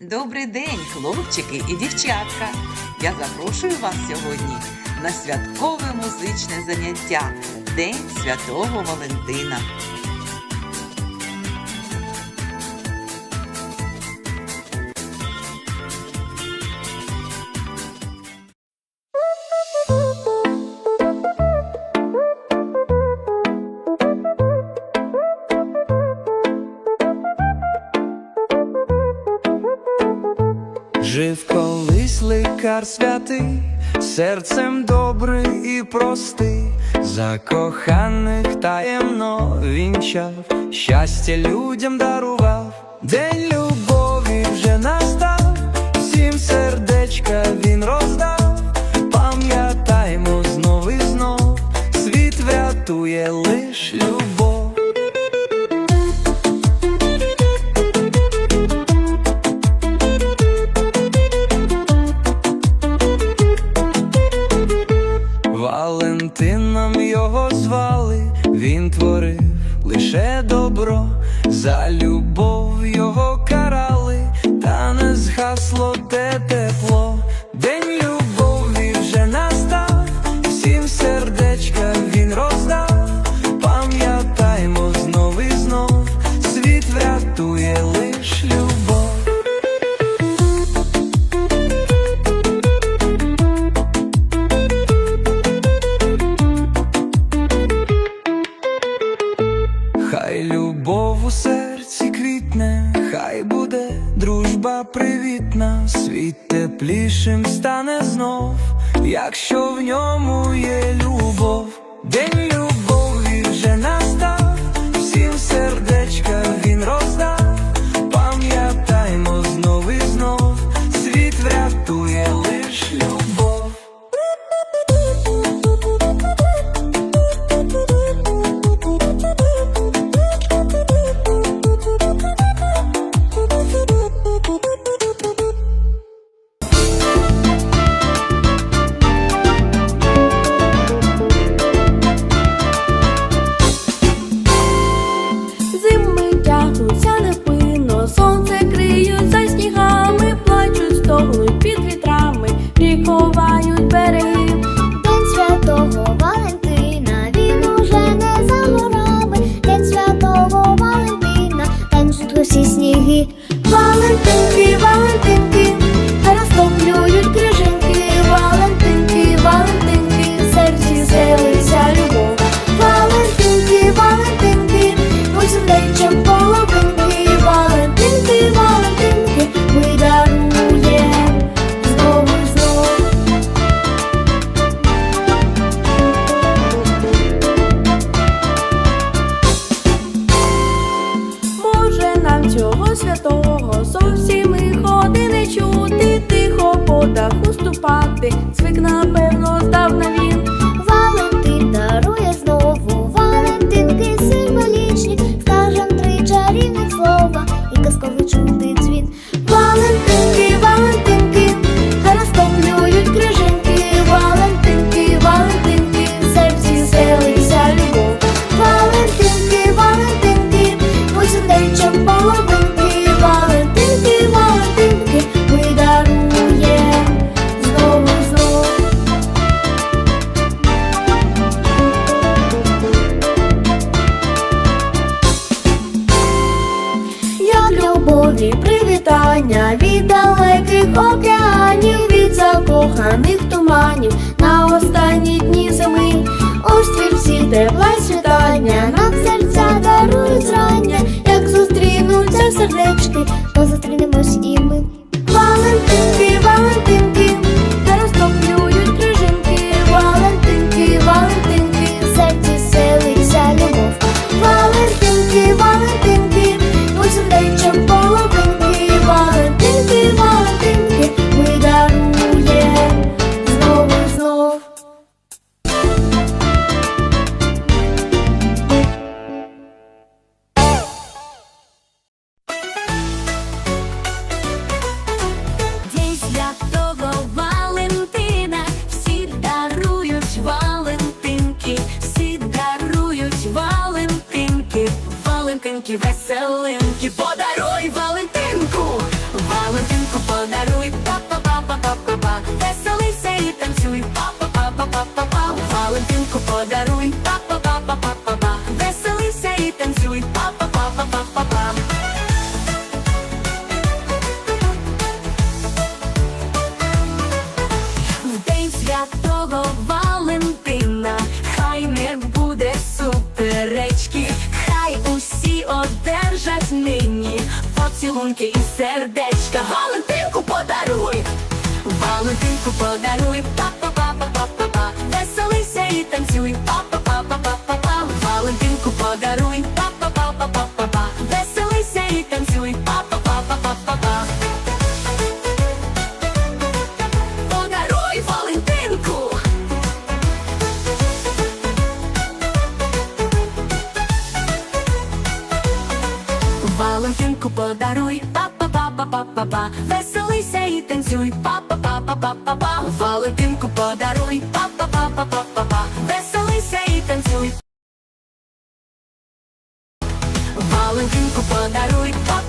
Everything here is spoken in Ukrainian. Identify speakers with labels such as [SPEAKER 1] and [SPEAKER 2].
[SPEAKER 1] Добрий день, хлопчики і дівчатка! Я запрошую вас сьогодні на святкове музичне заняття День Святого Валентина.
[SPEAKER 2] Жив колись ликар святий, серцем добрий і простий, закоханих таємно вінчав, щастя людям дарував, день любові вже настав, всім сердечка він роздав, Валентином його звали, він творив лише добро, за любов його карали, та не згасло те тепло. День любові вже настав, всім сердечка він роздав, пам'ятаймо знов і знов, світ врятує Хай любов у серці квітне, хай буде дружба привітна, світ теплішим стане знов, якщо в ньому є любов,
[SPEAKER 3] ступати, звик напевно любові привітання від далеких океанів, від закоханих туманів на останні дні зими. Острівці тепла й світання, нам серця дарують зрання, як зустрінуться сердечки,
[SPEAKER 4] То зустрінемось
[SPEAKER 5] ялинки, веселинки, подаруй Валентинку, Валентинку подаруй, папа, папа, папа, па веселися і танцюй, папа, папа, папа, па Валентинку подаруй, папа. Поцілунки і сердечка. Валентинку подаруй, Валентинку подаруй, па-па-па-па-па-па Веселися і танцюй, па-па-па-па-па-па Валентинку подаруй, па-па-па-па-па-па Веселися і танцюй, папа, папа, папа, па, Валентинку подаруй, папа, папа, папа, па, Веселися і танцюй. Валентинку подаруй, па-па-па-па-па-па